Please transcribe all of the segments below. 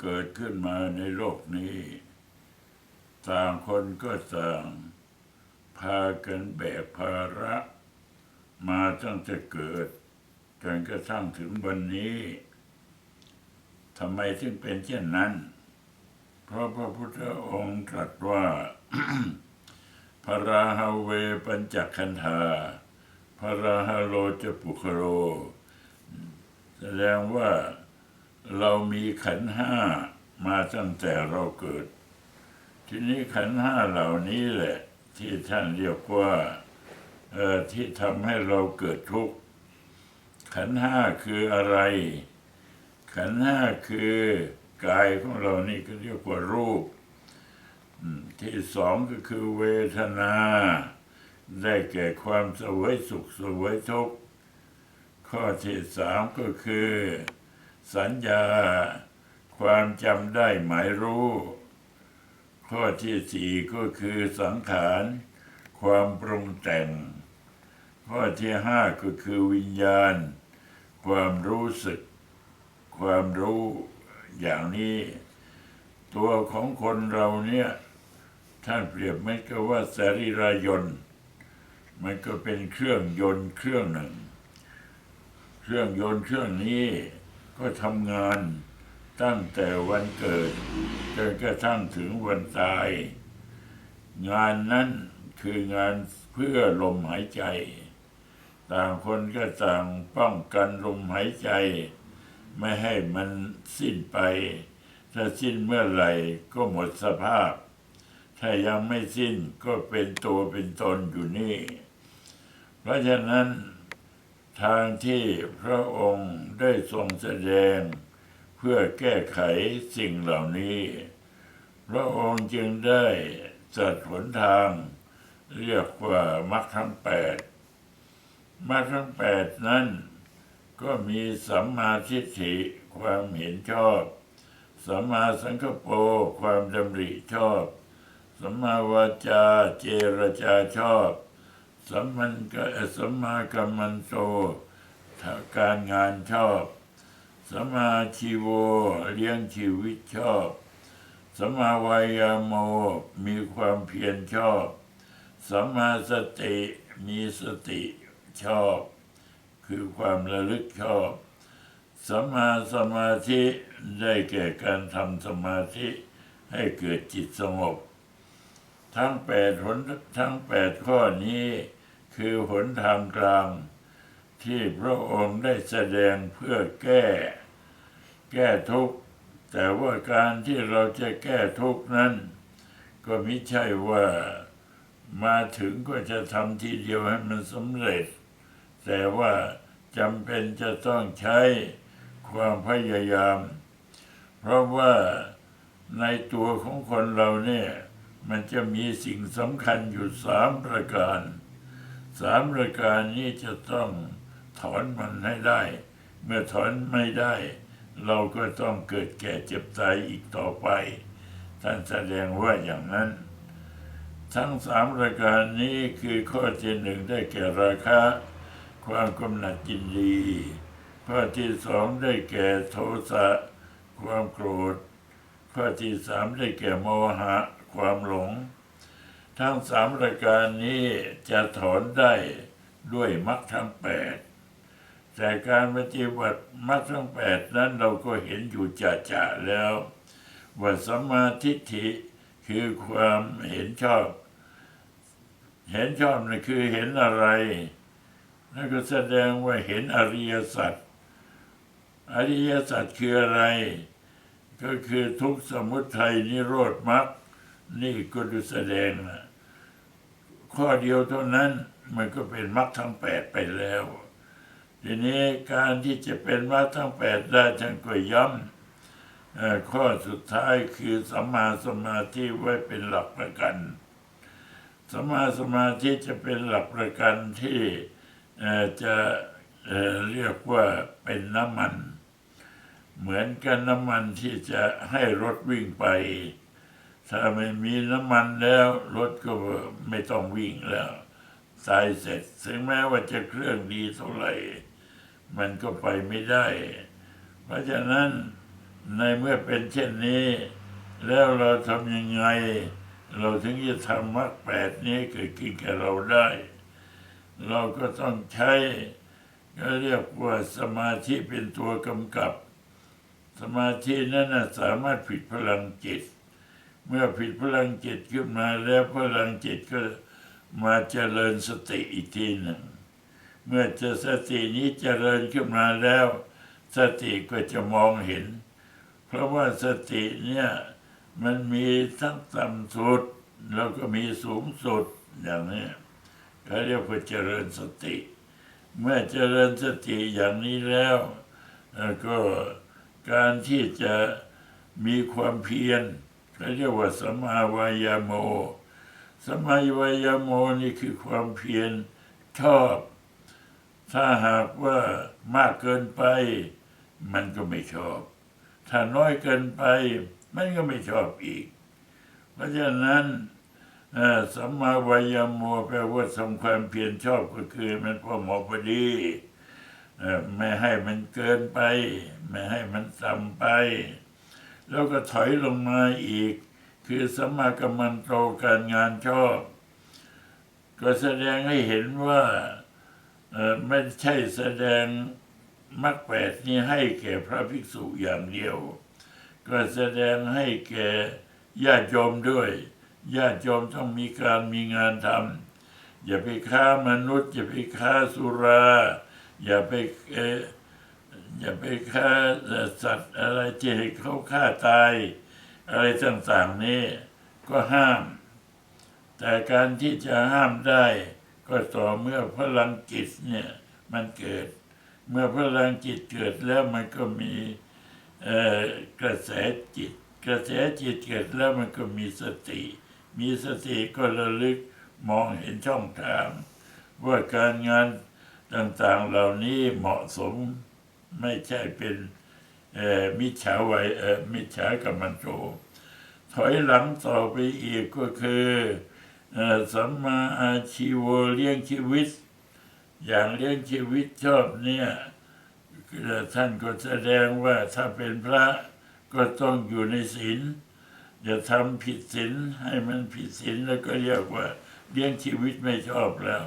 เกิดขึ้นมาในโลกนี้ ต่างคนก็ต่างพากันแบกภาระ มาตั้งแต่เกิดจนกระทั่งถึงวันนี้ทำไมถึงเป็นเช่นนั้น เพราะพระพุทธองค์ตรัสว่าพระราหเวปัญจคันธาพระราหโลจะปุคโร แสดงว่า เรามีขันห้ามาตั้งแต่เราเกิด ทีนี้ขันห้าเหล่านี้แหละ ที่ท่านเรียกว่าที่ทำให้เราเกิดทุกข์ ขันห้าคืออะไร ขันห้าคือกายของเรานี่ก็เรียกว่ารูป ที่สองก็คือเวทนา ได้แก่ความสวยสุขสวยทุกข์ ข้อที่สามก็คือ สัญญา ความจำได้หมายรู้ ข้อที่สี่ก็คือสังขาร ความปรุงแต่ง ข้อที่ห้าก็คือวิญญาณ ความรู้สึก ความรู้อย่างนี้ ตัวของคนเราเนี่ยท่านเปรียบเหมือนกับว่าสรีรายนต์มันก็เป็นเครื่องยนต์เครื่องหนึ่ง เครื่องยนต์เครื่องนี้ ก็ทำงานตั้งแต่วันเกิดจนกระทั่งถึงวันตาย งานนั้นคืองานเพื่อลมหายใจ ต่างคนก็ต่างป้องกันลมหายใจ ไม่ให้มันสิ้นไป ถ้าสิ้นเมื่อไหร่ก็หมดสภาพ ถ้ายังไม่สิ้นก็เป็นตัวเป็นตนอยู่นี่ เพราะฉะนั้น ทางที่พระองค์ได้ทรงแสดง เพื่อแก้ไขสิ่งเหล่านี้ พระองค์จึงได้จัดหนทาง เรียกว่ามรรคทั้งแปดมรรคทั้งแปดนั้นก็มีสัมมาทิฏฐิความเห็นชอบ สัมมาสังกปรความดำริชอบ สัมมาวาจาเจรจาชอบ สัมมันกสัมมากัมมันโตการงานชอบสัมมาชีโวเลี้ยงชีวิตชอบสัมมาวายาโมมีความเพียรชอบสัมมาสติมีสติชอบ คือความระลึกชอบสัมมาสมาธิได้แก่การทำสมาธิให้เกิดจิตสงบ ทั้งแปดหนทั้งแปดข้อนี้ คือหนทางกลางที่พระองค์ได้แสดงเพื่อแก้ แก้ทุกข์ แต่ว่าการที่เราจะแก้ทุกข์นั้น ก็ไม่ใช่ว่ามาถึงก็จะทำทีเดียวให้มันสำเร็จ แต่ว่าจำเป็นจะต้องใช้ความพยายาม เพราะว่าในตัวของคนเราเนี่ย มันจะมีสิ่งสำคัญอยู่สามประการ สามประการนี้จะต้องถอนมันให้ได้ เมื่อถอนไม่ได้ เราก็ต้องเกิดแก่เจ็บตายอีกต่อไป ท่านแสดงว่าอย่างนั้น ทั้งสามประการนี้คือข้อที่หนึ่งได้แก่ราคะ ความกำหนัดยินดี ข้อที่สองได้แก่โทสะ ความโกรธ ข้อที่สามได้แก่โมหะ ความหลง ทั้งสามรายการนี้จะถอนได้ด้วยมรรคทั้งแปดแต่การปฏิบัติมรรคทั้งแปดนั้นเราก็เห็นอยู่จ่าจ่าๆแล้ว ว่าสัมมาทิฏฐิคือความเห็นชอบ เห็นชอบนั่นคือเห็นอะไรนั่นก็แสดงว่าเห็นอริยสัจอริยสัจคืออะไร ก็คือทุกสมุทัยนิโรธมรรคนี่ก็ดูแสดงนะ ข้อเดียวเท่านั้นมันก็เป็นมรรคทั้งแปดไปแล้ว ทีนี้การที่จะเป็นมรรคทั้งแปดได้ท่านก็ย้ำเอ่อข้อสุดท้ายคือสัมมาสมาธิไว้เป็นหลักประกันสัมมาสมาธิจะเป็นหลักประกันที่จะเเรียกว่าเป็นน้ำมัน เหมือนกันน้ำมันที่จะให้รถวิ่งไป ถ้าไม่มีน้ำมันแล้ว รถก็ไม่ต้องวิ่งแล้วตายเสร็จถึงแม้ว่าจะเครื่องดีเท่าไหร่ มันก็ไปไม่ได้ เพราะฉะนั้นในเมื่อเป็นเช่นนี้ แล้วเราทำยังไง เราถึงจะทำมรรคแปดนี้เกิดขึ้นกับเราได้ เราก็ต้องใช้ก็เรียกว่าสมาธิเป็นตัวกำกับ สมาธินั้นสามารถผิดพลังจิต เมื่อผิดพลังจิตขึ้นมาแล้วพลังจิตก็มาเจริญสติอีกทีหนึ่ง เมื่อจะสตินี้เจริญขึ้นมาแล้ว สติก็จะมองเห็น เพราะว่าสติเนี่ยมันมีทั้งต่ำสุดแล้วก็มีสูงสุดอย่างนี้เขาเรียกว่าเจริญสติ เมื่อเจริญสติอย่างนี้แล้วก็การที่จะมีความเพียร เขาเรียกว่าสัมมาวายาโมสัมมาวายาโมนี่คือความเพียรชอบ ถ้าหากว่ามากเกินไป มันก็ไม่ชอบ ถ้าน้อยเกินไป มันก็ไม่ชอบอีก เพราะฉะนั้นสัมมาวายาโมแปลว่าทำความเพียรชอบก็คือ มันพอเหมาะพอดีไม่ให้มันเกินไป ไม่ให้มันต่ำไป แล้วก็ถอยลงมาอีก คือสัมมากัมมันโตการงานชอบ ก็แสดงให้เห็นว่าไม่ใช่แสดงมรรคแปดนี้ให้แก่พระภิกษุอย่างเดียว ก็แสดงให้แก่ญาติโยมด้วยญาติโยมต้องมีการมีงานทำอย่าไปฆ่ามนุษย์ อย่าไปฆ่าสุรา อย่าไปเอย่าไปฆ่าสัตว์อะไรที่ให้เขาฆ่าตาย อะไรต่างๆนี่ก็ห้าม แต่การที่จะห้ามได้ ก็ต่อเมื่อพลังจิตเนี่ยมันเกิด เมื่อพลังจิตเกิดแล้วมันก็มีกระแสจิต กระแสจิตเกิดแล้วมันก็มีสติ มีสติก็ระลึกมองเห็นช่องทาง ว่าการงานต่างๆเหล่านี้เหมาะสม ไม่ใช่เป็นมิจฉาไวยมิจฉากรรมันโตถอยหลังต่อไปอีกก็คืออสัมมาอาชีวเลี้ยงชีวิต อย่างเลี้ยงชีวิตชอบเนี่ยท่านก็แสดงว่าถ้าเป็นพระก็ต้องอยู่ในศีลอย่าทำผิดศีลให้มันผิดศีลแล้วก็เรียกว่าเลี้ยงชีวิตไม่ชอบแล้ว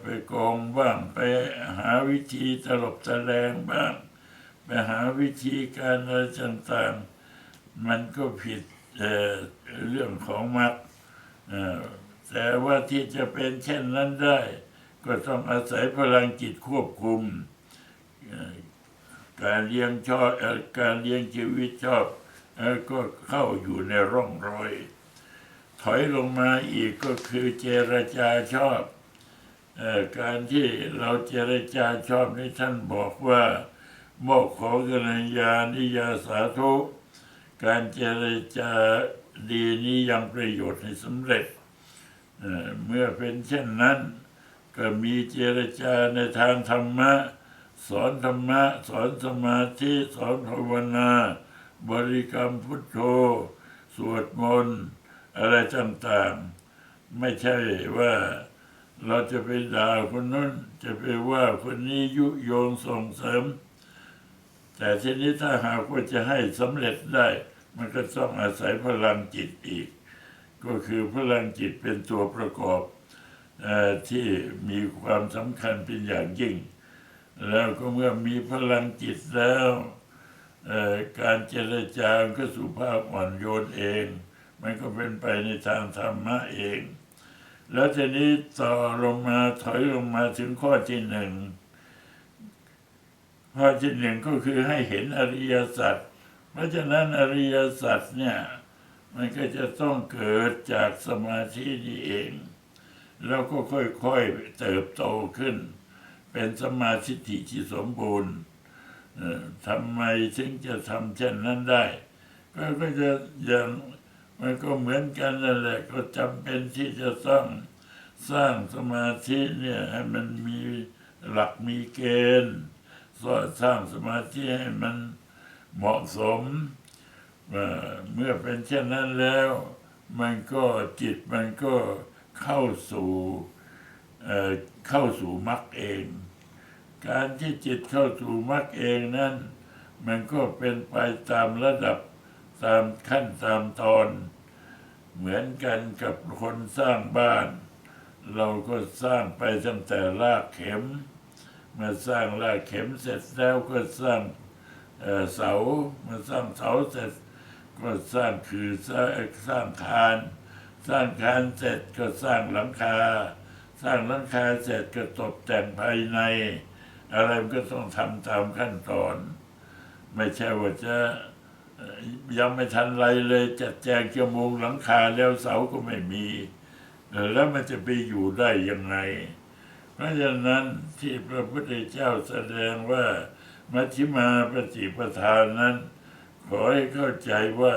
ไปโกงบ้างไปหาวิธีตลบตะแลงบ้าง ไปหาวิธีการอะไรต่างๆมันก็ผิดเเรื่องของมรรคแต่ว่าที่จะเป็นเช่นนั้นได้ ก็ต้องอาศัยพลังจิตควบคุม การเลี้ยงชอบการเลี้ยงชีวิตชอบอก็เข้าอยู่ในร่องรอย ถอยลงมาอีกก็คือเจรจาชอบ การที่เราเจรจาชอบนี่ท่านบอกว่าโมกขอกัญญานิยาสาธุการเจรจาดีนี้ยังประโยชน์ให้สำเร็จเเมื่อเป็นเช่นนั้น ก็มีเจรจาในทางธรรมะ สอนธรรมะ สอนสมาธิ สอนภาวนา บริกรรมพุทโธ สวดมนต์ อะไรต่างๆ ไม่ใช่ว่า เราจะไปด่าคนนั้นจะไปว่าคนนี้ยุโยงส่งเสริม แต่ทีนี้ถ้าหากว่าจะให้สำเร็จได้ มันก็ต้องอาศัยพลังจิตอีก ก็คือพลังจิตเป็นตัวประกอบอที่มีความสำคัญเป็นอย่างยิ่ง แล้วก็เมื่อมีพลังจิตแล้วการเจรจาก็สุภาพอ่อนโยนเอง มันก็เป็นไปในทางธรรมะเอง แล้วทีนี้ต่อลงมาถอยลงมาถึงข้อที่หนึ่งข้อที่หนึ่งก็คือให้เห็นอริยสัจเพราะฉะนั้นอริยสัจเนี่ย มันก็จะต้องเกิดจากสมาธินี่เอง แล้วก็ค่อยๆเติบโตขึ้น เป็นสมาธิที่สมบูรณ์ทำไมถึงจะทำเช่นนั้นได้ ก็จะย่าง มันก็เหมือนกันนั่นแหละก็จำเป็นที่จะต้องสร้างสมาธิเนี่ยให้มันมีหลักมีเกณฑ์สร้างสมาธิให้มันเหมาะสม เมื่อเป็นเช่นนั้นแล้ว มันก็จิตมันก็เข้าสู่เเข้าสู่มรรคเอง การที่จิตเข้าสู่มรรคเองนั้น มันก็เป็นไปตามระดับ ตามขั้นตามตอน เหมือนกันกับคนสร้างบ้าน เราก็สร้างไปตั้งแต่รากเข็มเมื่อสร้างรากเข็มเสร็จแล้วก็สร้างเสาเมื่อสร้างเสาเสร็จ ก็สร้างคือสร้างสร้างคาน สร้างคานเสร็จก็สร้างหลังคา สร้างหลังคาเสร็จก็ตกแต่งภายใน อะไรก็ต้องทำตามขั้นตอน ไม่ใช่ว่าจะ ยังไม่ทันไรเลยจัดแจงจมุงหลังคาแล้วเสาก็ไม่มี แล้วมันจะไปอยู่ได้ยังไง เพราะฉะนั้นที่พระพุทธเจ้าแสดงว่ามัชฌิมาปฏิปทานนั้น ขอให้เข้าใจว่า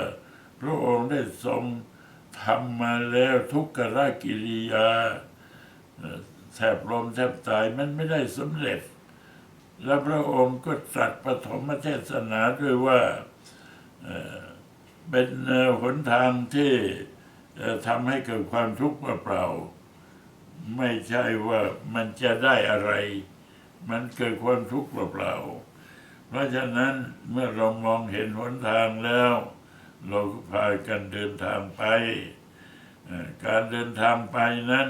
พระองค์ได้ทรงทำมาแล้วทุกขกิริยาแทบลมแทบตายมันไม่ได้สำเร็จ และพระองค์ก็ตรัสปฐมเทศนาด้วยว่า เป็นหนทางที่ทำให้เกิดความทุกข์เปล่า ไม่ใช่ว่ามันจะได้อะไร มันเกิดความทุกข์เปล่า เพราะฉะนั้นเมื่อเรามองเห็นหนทางแล้ว เราก็พากันเดินทางไป การเดินทางไปนั้น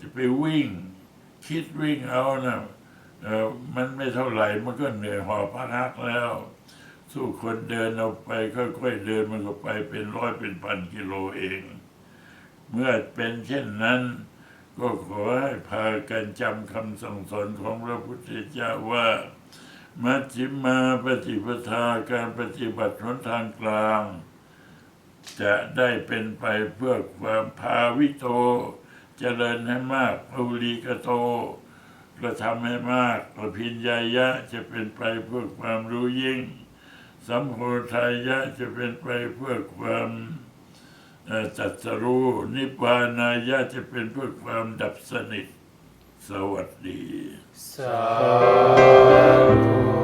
จะไปวิ่ง คิดวิ่งเอานะมันไม่เท่าไหร่มันก็เหนื่อยหอบพักแล้ว สู้คนเดินเอาไปค่อยๆเดินมันก็ไปเป็นร้อยเป็นพันกิโลเอง เมื่อเป็นเช่นนั้น ก็ขอให้พากันจำคำสั่งสอนของพระพุทธเจ้าว่า มัชฌิมาปฏิปทาการปฏิบัติหนทางกลาง จะได้เป็นไปเพื่อความภาวิโตเจริญให้มากภูริกโตกระทำให้มากอภิญญายะจะเป็นไปเพื่อความรู้ยิ่ง สัมโพธายะจะเป็นไปเพื่อความตัดสรู้นิพพานายะจะเป็นเพื่อความดับสนิท สวัสดี สาธุ